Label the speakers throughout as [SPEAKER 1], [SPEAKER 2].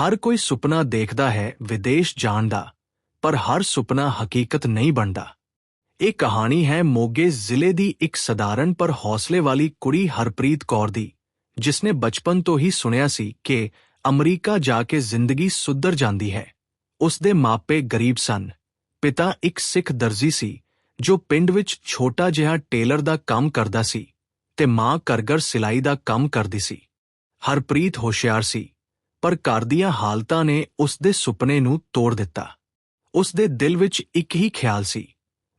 [SPEAKER 1] ਹਰ ਕੋਈ ਸੁਪਨਾ ਦੇਖਦਾ ਹੈ, ਵਿਦੇਸ਼ ਜਾਣ ਦਾ, ਪਰ ਹਰ ਸੁਪਨਾ ਹਕੀਕਤ ਨਹੀਂ ਬਣਦਾ। ਇਹ ਕਹਾਣੀ ਹੈ ਮੋਗੇ ਜ਼ਿਲ੍ਹੇ ਦੀ ਇੱਕ ਸਧਾਰਨ ਪਰ ਹੌਸਲੇ ਵਾਲੀ ਕੁੜੀ ਹਰਪ੍ਰੀਤ ਕੌਰ ਦੀ, ਜਿਸਨੇ ਬਚਪਨ ਤੋਂ ਹੀ ਸੁਣਿਆ ਸੀ ਕਿ ਅਮਰੀਕਾ ਜਾ ਕੇ ਜ਼ਿੰਦਗੀ ਸੁਧਰ ਜਾਂਦੀ ਹੈ। ਉਸ ਦੇ ਮਾਪੇ ਗਰੀਬ ਸਨ। ਪਿਤਾ ਇੱਕ ਸਿੱਖ ਦਰਜੀ ਸੀ, ਜੋ ਪਿੰਡ ਵਿੱਚ ਛੋਟਾ ਜਿਹਾ ਟੇਲਰ ਦਾ ਕੰਮ ਕਰਦਾ ਸੀ ਤੇ ਮਾਂ ਕਰਗਰ ਸਿਲਾਈ ਦਾ ਕੰਮ ਕਰਦੀ ਸੀ। ਹਰਪ੍ਰੀਤ ਹੋਸ਼ਿਆਰ ਸੀ। ਪਰ ਘਰ ਦੀਆਂ ਹਾਲਤਾਂ ਨੇ ਉਸ ਦੇ ਸੁਪਨੇ ਨੂੰ ਤੋੜ ਦਿੱਤਾ। ਉਸ ਦੇ ਦਿਲ ਵਿੱਚ ਇੱਕ ਹੀ ਖਿਆਲ ਸੀ,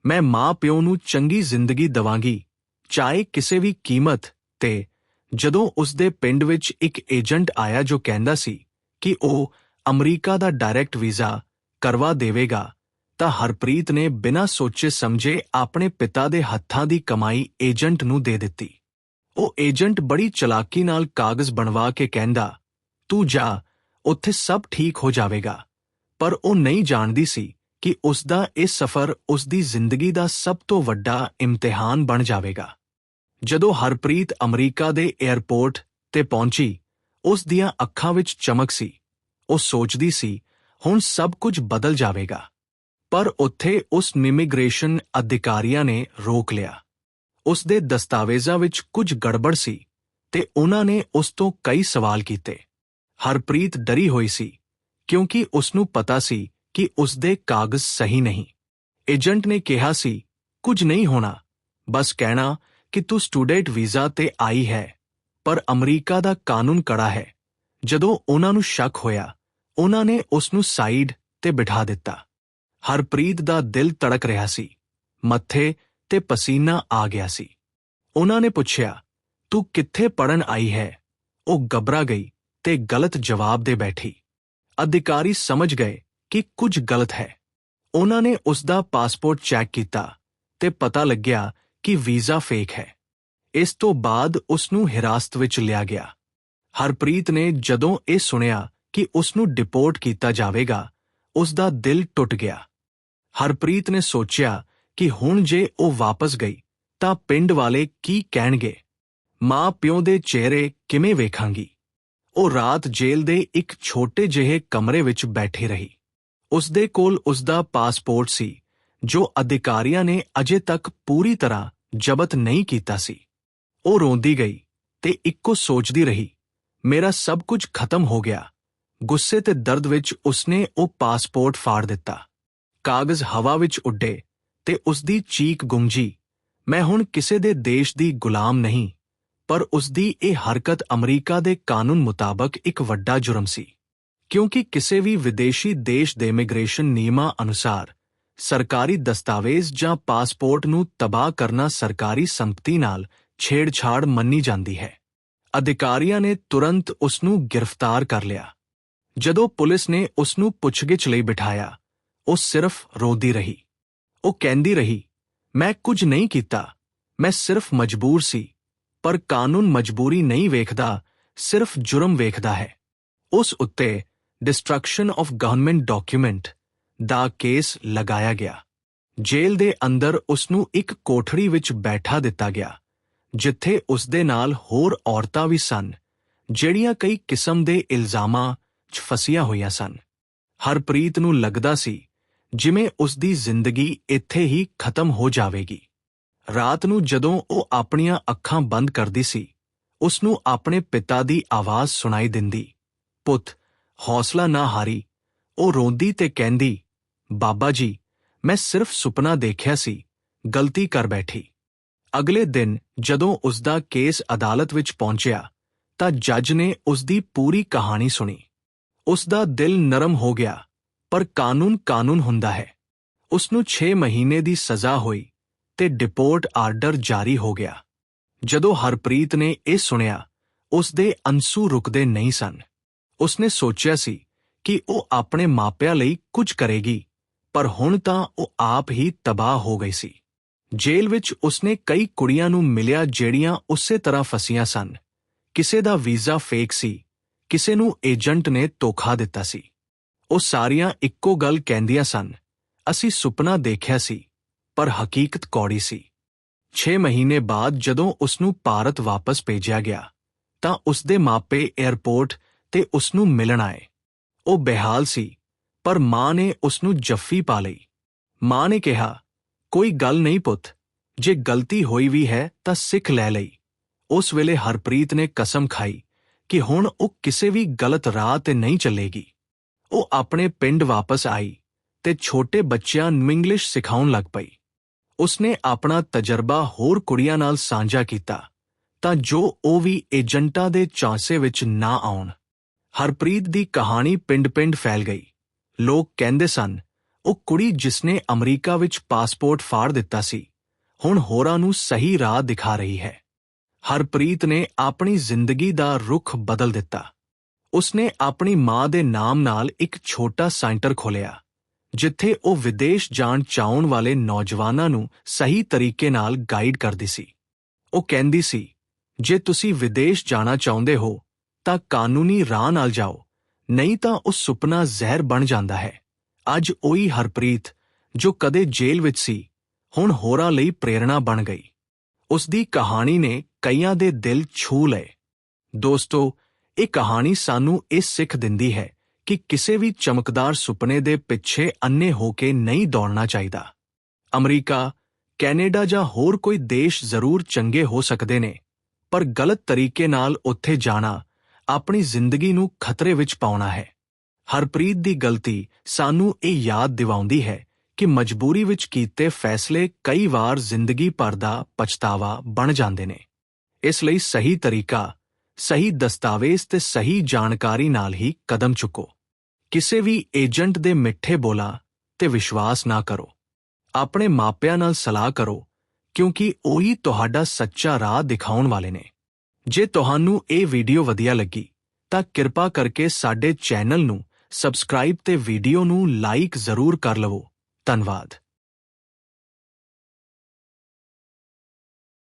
[SPEAKER 1] ਮੈਂ ਮਾਂ ਪਿਓ ਨੂੰ ਚੰਗੀ ਜ਼ਿੰਦਗੀ ਦਵਾਂਗੀ, ਚਾਹੇ ਕਿਸੇ ਵੀ ਕੀਮਤ ਤੇ। ਜਦੋਂ ਉਸ ਦੇ ਪਿੰਡ ਵਿੱਚ ਇੱਕ ਏਜੰਟ ਆਇਆ ਜੋ ਕਹਿੰਦਾ ਸੀ ਕਿ ਉਹ ਅਮਰੀਕਾ ਦਾ ਡਾਇਰੈਕਟ ਵੀਜ਼ਾ ਕਰਵਾ ਦੇਵੇਗਾ, ਤਾਂ ਹਰਪ੍ਰੀਤ ਨੇ ਬਿਨਾਂ ਸੋਚੇ ਸਮਝੇ ਆਪਣੇ ਪਿਤਾ ਦੇ ਹੱਥਾਂ ਦੀ ਕਮਾਈ ਏਜੰਟ ਨੂੰ ਦੇ ਦਿੱਤੀ। ਉਹ ਏਜੰਟ ਬੜੀ ਚਲਾਕੀ ਨਾਲ ਕਾਗਜ਼ ਬਣਵਾ ਕੇ ਕਹਿੰਦਾ ਤੂੰ ਜਾ, ਉੱਥੇ ਸਭ ਠੀਕ ਹੋ ਜਾਵੇਗਾ। ਪਰ ਉਹ ਨਹੀਂ ਜਾਣਦੀ ਸੀ ਕਿ ਉਸ ਦਾ ਇਹ ਸਫ਼ਰ ਉਸ ਦੀ ਜ਼ਿੰਦਗੀ ਦਾ ਸਭ ਤੋਂ ਵੱਡਾ ਇਮਤਿਹਾਨ ਬਣ ਜਾਵੇਗਾ। ਜਦੋਂ ਹਰਪ੍ਰੀਤ ਅਮਰੀਕਾ ਦੇ 에ਅਰਪੋਰਟ ਤੇ ਪਹੁੰਚੀ, ਉਸ ਦੀਆਂ ਅੱਖਾਂ ਵਿੱਚ ਚਮਕ ਸੀ। ਉਹ ਸੋਚਦੀ ਸੀ, ਹੁਣ ਸਭ ਕੁਝ ਬਦਲ ਜਾਵੇਗਾ। ਪਰ ਉੱਥੇ ਉਸ ਇਮੀਗ੍ਰੇਸ਼ਨ ਅਧਿਕਾਰੀਆਂ ਨੇ ਰੋਕ ਲਿਆ। ਉਸ ਦੇ ਦਸਤਾਵੇਜ਼ਾਂ ਵਿੱਚ ਕੁਝ ਗੜਬੜ ਸੀ ਤੇ ਉਹਨਾਂ ਨੇ ਉਸ ਤੋਂ ਕਈ ਸਵਾਲ ਕੀਤੇ। ਹਰਪ੍ਰੀਤ ਡਰੀ ਹੋਈ ਸੀ, ਕਿਉਂਕਿ ਉਸ ਨੂੰ ਪਤਾ ਸੀ ਕਿ ਉਸ ਦੇ ਕਾਗਜ਼ ਸਹੀ ਨਹੀਂ। ਏਜੰਟ ਨੇ ਕਿਹਾ ਸੀ, ਕੁਝ ਨਹੀਂ ਹੋਣਾ, ਬਸ ਕਹਿਣਾ ਕਿ ਤੂੰ ਸਟੂਡੈਂਟ ਵੀਜ਼ਾ ਤੇ ਆਈ ਹੈ, ਪਰ ਅਮਰੀਕਾ ਦਾ ਕਾਨੂੰਨ ਕੜਾ ਹੈ। ਜਦੋਂ ਉਹਨਾਂ ਨੂੰ ਸ਼ੱਕ ਹੋਇਆ, ਉਹਨਾਂ ਨੇ ਉਸ ਨੂੰ ਸਾਈਡ ਤੇ ਬਿਠਾ ਦਿੱਤਾ। ਹਰਪ੍ਰੀਤ ਦਾ ਦਿਲ ਤੜਕ ਰਿਹਾ ਸੀ, ਮੱਥੇ ਤੇ ਪਸੀਨਾ ਆ ਗਿਆ ਸੀ। ਉਹਨਾਂ ਨੇ ਪੁੱਛਿਆ, ਤੂੰ ਕਿੱਥੇ ਪੜਨ ਆਈ ਹੈ? ਉਹ ਗਬਰਾ ਗਈ ਤੇ ਗਲਤ ਜਵਾਬ ਦੇ ਬੈਠੀ। ਅਧਿਕਾਰੀ ਸਮਝ ਗਏ ਕਿ ਕੁਝ ਗਲਤ ਹੈ। ਉਹਨਾਂ ਨੇ ਉਸ ਦਾ ਪਾਸਪੋਰਟ ਚੈੱਕ ਕੀਤਾ ਤੇ ਪਤਾ ਲੱਗਿਆ ਕਿ ਵੀਜ਼ਾ ਫੇਕ ਹੈ। ਇਸ ਤੋਂ ਬਾਅਦ ਉਸ ਨੂੰ ਹਿਰਾਸਤ ਵਿੱਚ ਲਿਆ ਗਿਆ। ਹਰਪ੍ਰੀਤ ਨੇ ਜਦੋਂ ਇਹ ਸੁਣਿਆ ਕਿ ਉਸ ਨੂੰ ਡਿਪੋਰਟ ਕੀਤਾ ਜਾਵੇਗਾ ਉਸ ਦਾ ਦਿਲ ਟੁੱਟ ਗਿਆ। ਹਰਪ੍ਰੀਤ ਨੇ ਸੋਚਿਆ ਕਿ ਹੁਣ ਜੇ ਉਹ ਵਾਪਸ ਗਈ, ਤਾਂ ਪਿੰਡ ਵਾਲੇ ਕੀ ਕਹਿਣਗੇ? ਮਾਂ ਪਿਓ ਦੇ ਚਿਹਰੇ ਕਿਵੇਂ ਵੇਖਾਂਗੀ? ਉਹ ਰਾਤ ਜੇਲ੍ਹ ਦੇ ਇੱਕ ਛੋਟੇ ਜਿਹੇ ਕਮਰੇ ਵਿੱਚ ਬੈਠੀ ਰਹੀ। ਉਸ ਦੇ ਕੋਲ ਉਸ ਦਾ ਪਾਸਪੋਰਟ ਸੀ, ਜੋ ਅਧਿਕਾਰੀਆਂ ਨੇ ਅਜੇ ਤੱਕ ਪੂਰੀ ਤਰ੍ਹਾਂ ਜ਼ਬਤ ਨਹੀਂ ਕੀਤਾ ਸੀ। ਉਹ ਰੋਂਦੀ ਗਈ ਤੇ ਇੱਕੋ ਸੋਚਦੀ ਰਹੀ, ਮੇਰਾ ਸਭ ਕੁਝ ਖਤਮ ਹੋ ਗਿਆ। ਗੁੱਸੇ ਤੇ ਦਰਦ ਵਿੱਚ ਉਸਨੇ ਉਹ ਪਾਸਪੋਰਟ ਫਾੜ ਦਿੱਤਾ। ਕਾਗਜ਼ ਹਵਾ ਵਿੱਚ ਉੱਡੇ ਤੇ ਉਸ ਦੀ ਚੀਕ ਗੁੰਜੀ, ਮੈਂ ਹੁਣ ਕਿਸੇ ਦੇ ਦੇਸ਼ ਦੀ ਗੁਲਾਮ ਨਹੀਂ। ਪਰ ਉਸਦੀ ਇਹ ਹਰਕਤ ਅਮਰੀਕਾ ਦੇ ਕਾਨੂੰਨ ਮੁਤਾਬਕ ਇੱਕ ਵੱਡਾ ਜੁਰਮ ਸੀ, ਕਿਉਂਕਿ ਕਿਸੇ ਵੀ ਵਿਦੇਸ਼ੀ ਦੇਸ਼ ਦੇ ਇਮੀਗ੍ਰੇਸ਼ਨ ਨਿਯਮਾਂ ਅਨੁਸਾਰ ਸਰਕਾਰੀ ਦਸਤਾਵੇਜ਼ ਜਾਂ ਪਾਸਪੋਰਟ ਨੂੰ ਤਬਾਹ ਕਰਨਾ ਸਰਕਾਰੀ ਸੰਪਤੀ ਨਾਲ ਛੇੜਛਾੜ ਮੰਨੀ ਜਾਂਦੀ ਹੈ। ਅਧਿਕਾਰੀਆਂ ਨੇ ਤੁਰੰਤ ਉਸ ਨੂੰ ਗ੍ਰਿਫਤਾਰ ਕਰ ਲਿਆ। ਜਦੋਂ ਪੁਲਿਸ ਨੇ ਉਸ ਨੂੰ ਪੁੱਛਗਿੱਛ ਲਈ ਬਿਠਾਇਆ, ਉਹ ਸਿਰਫ ਰੋਦੀ ਰਹੀ। ਉਹ ਕਹਿੰਦੀ ਰਹੀ, ਮੈਂ ਕੁਝ ਨਹੀਂ ਕੀਤਾ, ਮੈਂ ਸਿਰਫ ਮਜਬੂਰ ਸੀ। ਪਰ ਕਾਨੂੰਨ ਮਜਬੂਰੀ ਨਹੀਂ ਵੇਖਦਾ, ਸਿਰਫ ਜੁਰਮ ਵੇਖਦਾ ਹੈ। ਉਸ ਉੱਤੇ ਡਿਸਟਰਕਸ਼ਨ ਆਫ ਗਵਰਨਮੈਂਟ ਡਾਕੂਮੈਂਟ ਦਾ ਕੇਸ ਲਗਾਇਆ ਗਿਆ। ਜੇਲ੍ਹ ਦੇ ਅੰਦਰ ਉਸ ਨੂੰ ਇੱਕ ਕੋਠੜੀ ਵਿੱਚ ਬੈਠਾ ਦਿੱਤਾ ਗਿਆ, ਜਿੱਥੇ ਉਸ ਦੇ ਨਾਲ ਹੋਰ ਔਰਤਾਂ ਵੀ ਸਨ, ਜਿਹੜੀਆਂ ਕਈ ਕਿਸਮ ਦੇ ਇਲਜ਼ਾਮਾਂ 'ਚ ਫਸੀਆਂ ਹੋਈਆਂ ਸਨ। ਹਰਪ੍ਰੀਤ ਨੂੰ ਲੱਗਦਾ ਸੀ, ਜਿਵੇਂ ਉਸ ਦੀ ਜ਼ਿੰਦਗੀ ਇੱਥੇ ਹੀ ਖਤਮ ਹੋ ਜਾਵੇਗੀ। ਰਾਤ ਨੂੰ ਜਦੋਂ ਉਹ ਆਪਣੀਆਂ ਅੱਖਾਂ ਬੰਦ ਕਰਦੀ ਸੀ ਉਸ ਨੂੰ ਆਪਣੇ ਪਿਤਾ ਦੀ ਆਵਾਜ਼ ਸੁਣਾਈ ਦਿੰਦੀ। ਪੁੱਤ, ਹੌਸਲਾ ਨਾ ਹਾਰੀ। ਉਹ ਰੋਂਦੀ ਤੇ ਕਹਿੰਦੀ, ਬਾਬਾ ਜੀ, ਮੈਂ ਸਿਰਫ ਸੁਪਨਾ ਦੇਖਿਆ ਸੀ, ਗਲਤੀ ਕਰ ਬੈਠੀ। ਅਗਲੇ ਦਿਨ ਜਦੋਂ ਉਸ ਦਾ ਕੇਸ ਅਦਾਲਤ ਵਿੱਚ ਪਹੁੰਚਿਆ, ਤਾਂ ਜੱਜ ਨੇ ਉਸ ਦੀ ਪੂਰੀ ਕਹਾਣੀ ਸੁਣੀ। ਉਸ ਦਾ ਦਿਲ ਨਰਮ ਹੋ ਗਿਆ, ਪਰ ਕਾਨੂੰਨ ਕਾਨੂੰਨ ਹੁੰਦਾ ਹੈ। ਉਸ ਨੂੰ 6 ਮਹੀਨੇ ਦੀ ਸਜ਼ਾ ਹੋਈ। ਤੇ ਡਿਪੋਰਟ ਆਰਡਰ ਜਾਰੀ ਹੋ ਗਿਆ। ਜਦੋਂ ਹਰਪ੍ਰੀਤ ਨੇ ਇਹ ਸੁਣਿਆ ਉਸ ਦੇ ਅੰਸੂ ਰੁਕਦੇ ਨਹੀਂ ਸਨ। ਉਸਨੇ ਸੋਚਿਆ ਸੀ ਕਿ ਉਹ ਆਪਣੇ ਮਾਪਿਆਂ ਲਈ ਕੁਝ ਕਰੇਗੀ, ਪਰ ਹੁਣ ਤਾਂ ਉਹ ਆਪ ਹੀ ਤਬਾਹ ਹੋ ਗਈ ਸੀ। ਜੇਲ੍ਹ ਵਿੱਚ ਉਸਨੇ ਕਈ ਕੁੜੀਆਂ ਨੂੰ ਮਿਲਿਆ ਜਿਹੜੀਆਂ ਉਸੇ ਤਰ੍ਹਾਂ ਫਸੀਆਂ ਸਨ। ਕਿਸੇ ਦਾ ਵੀਜ਼ਾ ਫੇਕ ਸੀ, ਕਿਸੇ ਨੂੰ ਏਜੰਟ ਨੇ ਧੋਖਾ ਦਿੱਤਾ ਸੀ। ਉਹ ਸਾਰੀਆਂ ਇੱਕੋ ਗੱਲ ਕਹਿੰਦੀਆਂ ਸਨ, ਅਸੀਂ ਸੁਪਨਾ ਦੇਖਿਆ ਸੀ ਪਰ ਹਕੀਕਤ ਕੌੜੀ ਸੀ। 6 ਮਹੀਨੇ ਬਾਅਦ ਜਦੋਂ ਉਸ ਨੂੰ ਭਾਰਤ ਵਾਪਸ ਭੇਜਿਆ ਗਿਆ, ਤਾਂ ਉਸ ਦੇ ਮਾਪੇ 에ਅਰਪੋਰਟ ਤੇ ਉਸ ਨੂੰ ਮਿਲਣ ਆਏ। ਉਹ ਬੇਹਾਲ ਸੀ, ਪਰ ਮਾਂ ਨੇ ਉਸ ਨੂੰ ਜੱਫੀ ਪਾ ਲਈ। ਮਾਂ ਨੇ ਕਿਹਾ, ਕੋਈ ਗੱਲ ਨਹੀਂ ਪੁੱਤ, ਜੇ ਗਲਤੀ ਹੋਈ ਵੀ ਹੈ ਤਾਂ ਸਿੱਖ ਲੈ ਲਈ। ਉਸ ਵੇਲੇ ਹਰਪ੍ਰੀਤ ਨੇ ਕਸਮ ਖਾਈ ਕਿ ਹੁਣ ਉਹ ਕਿਸੇ ਵੀ ਗਲਤ ਰਾਹ ਤੇ ਨਹੀਂ ਚੱਲੇਗੀ। ਉਹ ਆਪਣੇ ਪਿੰਡ ਵਾਪਸ ਆਈ ਤੇ ਛੋਟੇ ਬੱਚਿਆਂ ਨੂੰ ਇੰਗਲਿਸ਼ ਸਿਖਾਉਣ ਲੱਗ ਪਈ। ਉਸਨੇ ਆਪਣਾ ਤਜਰਬਾ ਹੋਰ ਕੁੜੀਆਂ ਨਾਲ ਸਾਂਝਾ ਕੀਤਾ ਤਾਂ ਜੋ ਉਹ ਵੀ ਏਜੰਟਾਂ ਦੇ ਚਾਂਸੇ ਵਿੱਚ ਨਾ ਆਉਣ। ਹਰਪ੍ਰੀਤ ਦੀ ਕਹਾਣੀ ਪਿੰਡ-ਪਿੰਡ ਫੈਲ ਗਈ। ਲੋਕ ਕਹਿੰਦੇ ਸਨ, ਉਹ ਕੁੜੀ ਜਿਸਨੇ ਅਮਰੀਕਾ ਵਿੱਚ ਪਾਸਪੋਰਟ ਫਾੜ ਦਿੱਤਾ ਸੀ, ਹੁਣ ਹੋਰਾਂ ਨੂੰ ਸਹੀ ਰਾਹ ਦਿਖਾ ਰਹੀ ਹੈ। ਹਰਪ੍ਰੀਤ ਨੇ ਆਪਣੀ ਜ਼ਿੰਦਗੀ ਦਾ ਰੁਖ ਬਦਲ ਦਿੱਤਾ। ਉਸਨੇ ਆਪਣੀ ਮਾਂ ਦੇ ਨਾਮ ਨਾਲ ਇੱਕ ਛੋਟਾ ਸੈਂਟਰ ਖੋਲ੍ਹਿਆ। ਜਿੱਥੇ ਉਹ ਵਿਦੇਸ਼ ਜਾਣ ਚਾਹਣ ਵਾਲੇ ਨੌਜਵਾਨਾਂ ਨੂੰ ਸਹੀ ਤਰੀਕੇ ਨਾਲ ਗਾਈਡ ਕਰਦੀ ਸੀ। ਉਹ ਕਹਿੰਦੀ ਸੀ, ਜੇ ਤੁਸੀਂ ਵਿਦੇਸ਼ ਜਾਣਾ ਚਾਹੁੰਦੇ ਹੋ, ਤਾਂ ਕਾਨੂੰਨੀ ਰਾਹ ਨਾਲ ਜਾਓ, ਨਹੀਂ ਤਾਂ ਉਹ ਸੁਪਨਾ ਜ਼ਹਿਰ ਬਣ ਜਾਂਦਾ ਹੈ। ਅੱਜ ਉਹੀ ਹਰਪ੍ਰੀਤ, ਜੋ ਕਦੇ ਜੇਲ੍ਹ ਵਿੱਚ ਸੀ, ਹੁਣ ਹੋਰਾਂ ਲਈ ਪ੍ਰੇਰਣਾ ਬਣ ਗਈ। ਉਸ ਦੀ ਕਹਾਣੀ ਨੇ ਕਈਆਂ ਦੇ ਦਿਲ ਛੂ ਲਏ। ਦੋਸਤੋ, ਇਹ ਕਹਾਣੀ ਸਾਨੂੰ ਇਹ ਸਿੱਖ ਦਿੰਦੀ ਹੈ ਕਿ ਕਿਸੇ ਵੀ ਚਮਕਦਾਰ ਸੁਪਨੇ ਦੇ ਪਿੱਛੇ ਅੰਨੇ ਹੋ ਕੇ ਨਹੀਂ ਦੌੜਨਾ ਚਾਹੀਦਾ। ਅਮਰੀਕਾ, ਕੈਨੇਡਾ ਜਾਂ ਹੋਰ ਕੋਈ ਦੇਸ਼ ਜ਼ਰੂਰ ਚੰਗੇ ਹੋ ਸਕਦੇ ਨੇ, ਪਰ ਗਲਤ ਤਰੀਕੇ ਨਾਲ ਉੱਥੇ ਜਾਣਾ ਆਪਣੀ ਜ਼ਿੰਦਗੀ ਨੂੰ ਖਤਰੇ ਵਿੱਚ ਪਾਉਣਾ ਹੈ। ਹਰਪ੍ਰੀਤ ਦੀ ਗਲਤੀ ਸਾਨੂੰ ਇਹ ਯਾਦ ਦਿਵਾਉਂਦੀ ਹੈ ਕਿ ਮਜਬੂਰੀ ਵਿੱਚ ਕੀਤੇ ਫੈਸਲੇ ਕਈ ਵਾਰ ਜ਼ਿੰਦਗੀ ਭਰ ਦਾ ਪਛਤਾਵਾ ਬਣ ਜਾਂਦੇ ਨੇ। ਇਸ ਲਈ ਸਹੀ ਤਰੀਕਾ ਸਹੀ ਦਸਤਾਵੇਜ਼ ਤੇ ਸਹੀ ਜਾਣਕਾਰੀ ਨਾਲ ਹੀ ਕਦਮ ਚੁੱਕੋ। ਕਿਸੇ ਵੀ ਏਜੰਟ ਦੇ ਮਿੱਠੇ ਬੋਲਾਂ ਤੇ ਵਿਸ਼ਵਾਸ ਨਾ ਕਰੋ। ਆਪਣੇ ਮਾਪਿਆਂ ਨਾਲ ਸਲਾਹ ਕਰੋ, ਕਿਉਂਕਿ ਉਹੀ ਤੁਹਾਡਾ ਸੱਚਾ ਰਾਹ ਦਿਖਾਉਣ ਵਾਲੇ ਨੇ। ਜੇ ਤੁਹਾਨੂੰ ਇਹ ਵੀਡੀਓ ਵਧੀਆ ਲੱਗੀ, ਤਾਂ ਕਿਰਪਾ ਕਰਕੇ ਸਾਡੇ ਚੈਨਲ ਨੂੰ ਸਬਸਕ੍ਰਾਈਬ ਤੇ ਵੀਡੀਓ ਨੂੰ ਲਾਈਕ ਜ਼ਰੂਰ ਕਰ ਲਵੋ। ਧੰਨਵਾਦ।